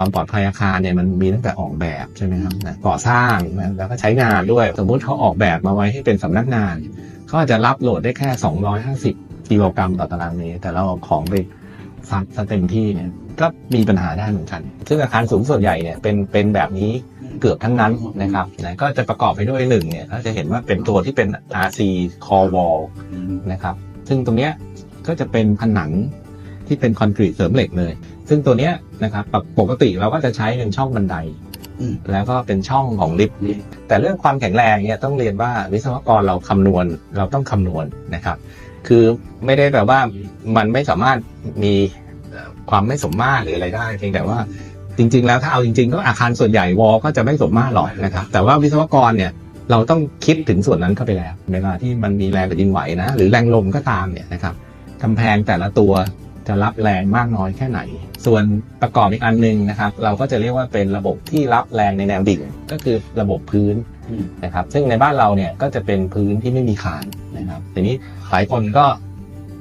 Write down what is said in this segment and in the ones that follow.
ความปลอดภัยอาคารเนี่ยมันมีตั้งแต่ออกแบบใช่ไหมครับนะก่อสร้างนะแล้วก็ใช้งานด้วย สมมุติเขาออกแบบมาไว้ให้เป็นสำนักงานเขาอาจจะรับโหลดได้แค่ 250กิโลกรัมต่อตารางเมตรแต่เราเอาของไปซัดเต็มที่เนี่ยก็มีปัญหาได้เหมือนกัน ซึ่งอาคารสูงส่วนใหญ่เนี่ยเป็นเป็นแบบนี้เกือบทั้งนั้นนะครับนะก็จะประกอบไปด้วยหนึ่งเนี่ยเราจะเห็นว่าเป็นตัวที่เป็น RC core wall นะครับ ซึ่งตรงเนี้ยก็จะเป็นผนัง ที่เป็นคอนกรีตเสริมเหล็กเลย ซึ่งตัวเนี้ยนะครับปกปกติเราก็จะใช้เป็นช่องบันไดอืมแล้วก็เป็นช่องของลิฟต์แต่เรื่องความแข็งแรงเนี่ยต้องเรียนว่าวิศวกรเราคำนวณเราต้องคำนวณนะครับ คือไม่ได้แบบว่ามันไม่สามารถมีเอ่อความไม่สมมาตรหรืออะไรได้เพียงแต่ว่าจริง ๆ แล้วถ้าเอาจริงๆก็อาคารส่วนใหญ่วอลก็จะไม่สมมาตรหรอกนะครับ แต่ว่าวิศวกรเนี่ยเราต้องคิดถึงส่วนนั้นเข้าไปแล้วเวลาที่มันมีแรงแผ่นดินไหวนะ หรือแรงลมก็ตามเนี่ยนะครับกำแพงแต่ละตัว จะรับแรงมากน้อยแค่ไหน ส่วนประกอบอีกอันหนึงนะครับ เราก็จะเรียกว่าเป็นระบบที่รับแรงในแนวดิ่ง ก็คือระบบพื้นนะครับ ซึ่งในบ้านเราเนี่ยก็จะเป็นพื้นที่ไม่มีคานนะครับทีนี้หลายคนก็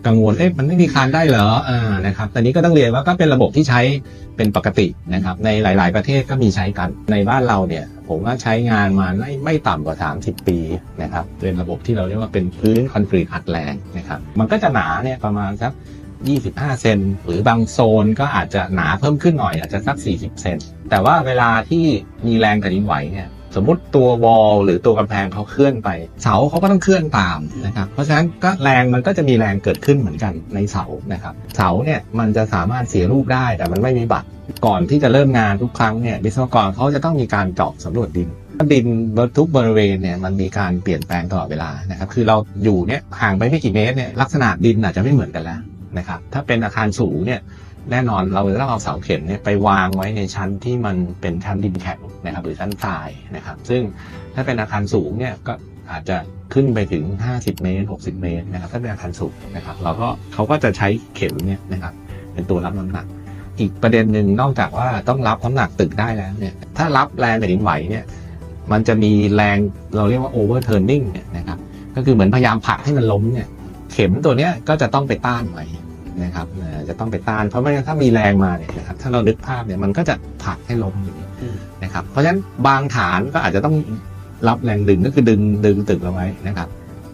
กังวลเอ๊ะมันไม่มีคานได้เหรออ่านะครับแต่นี้ก็ต้องเรียนว่าก็เป็นระบบที่ใช้เป็นปกตินะครับ ในหลาย ๆ ประเทศก็มีใช้กัน ในบ้านเราเนี่ย ผมว่าใช้งานมาไม่ไม่ต่ำกว่า 30 ปีนะครับ เป็นระบบที่เราเรียกว่าเป็นพื้นคอนกรีตอัดแรงนะครับ มันก็จะหนาเนี่ยประมาณสัก 25 เซนหรือบางโซนก็อาจจะหนาเพิ่มขึ้นหน่อยอาจจะสัก 40 เซนแต่ว่าเวลาที่มีแรงแผ่นดินไหวเนี่ยสมมติตัววอลหรือตัวกำแพงเขาเคลื่อนไป เสาเขาก็ต้องเคลื่อนตามนะครับเพราะฉะนั้นก็แรงมันก็จะมีแรงเกิดขึ้นเหมือนกันในเสานะครับเสาเนี่ยมันจะสามารถเสียรูปได้แต่มันไม่มีบัตรก่อนที่จะเริ่มงานทุกครั้งเนี่ยวิศวกรเขาจะต้องมีการเจาะสำรวจดินดินทุกบริเวณเนี่ยมันมีการเปลี่ยนแปลงตลอดเวลานะครับคือเราอยู่เนี่ยห่างไปไม่กี่เมตรเนี่ยลักษณะดินอาจจะไม่เหมือนกันแล้ว นะครับ ถ้าเป็นอาคารสูงเนี่ยแน่นอนเราจะต้องเอาเสาเข็มเนี่ยไปวางไว้ในชั้นที่มันเป็นชั้นดินแข็งนะครับ หรือชั้นทรายนะครับ ซึ่งถ้าเป็นอาคารสูงเนี่ยก็อาจจะขึ้นไปถึง 50 เมตร 60 เมตรนะครับ ถ้าเป็นอาคารสูงนะครับ เราก็เขาก็จะใช้เข็มเนี่ยนะครับ เป็นตัวรับน้ำหนัก อีกประเด็นหนึ่งนอกจากว่าต้องรับน้ำหนักตึกได้แล้วเนี่ย ถ้ารับแรงแผ่นดินไหวเนี่ยมันจะมีแรงเราเรียกว่า overturning เนี่ยนะครับ ก็คือเหมือนพยายามผลักให้มันล้มเนี่ย เข็มตัวเนี้ยก็จะต้องไปต้านไว้ นะครับเอ่อจะต้องไปต้านเพราะไม่งั้นถ้ามีแรงมาเนี่ยนะครับถ้าเรานึกภาพเนี่ยมันก็จะผลักให้ล้มอย่างนี้อืมนะครับเพราะฉะนั้นบางฐานก็อาจจะต้องรับแรงดึงก็คือดึงดึงตึกเอาไว้นะครับ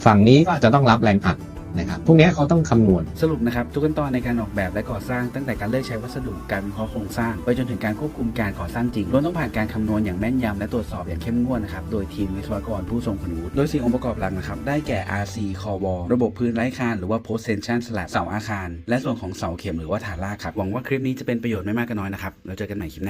ฝั่งนี้ก็อาจจะต้องรับแรงอัด นะครับพวกนี้เขาต้องคำนวณ สรุปนะครับ ทุกขั้นตอนในการออกแบบและก่อสร้างตั้งแต่การเลือกใช้วัสดุการวิเคราะห์โครงสร้างไปจนถึงการควบคุมการก่อสร้างจริงล้วนต้องผ่านการคำนวณอย่างแม่นยำและตรวจสอบอย่างเข้มงวดนะครับโดยทีมวิศวกรผู้ทรงคุณวุฒิโดยสี่องค์ประกอบหลักนะครับได้แก่ RC Core Wall ระบบพื้นไร้คานหรือว่า Post Tension Slab เสาอาคาร และส่วนของเสาเข็มหรือว่าฐานรากครับหวังว่าคลิปนี้จะเป็นประโยชน์ไม่มากก็น้อยนะครับแล้วเจอกันใหม่คลิปหน้า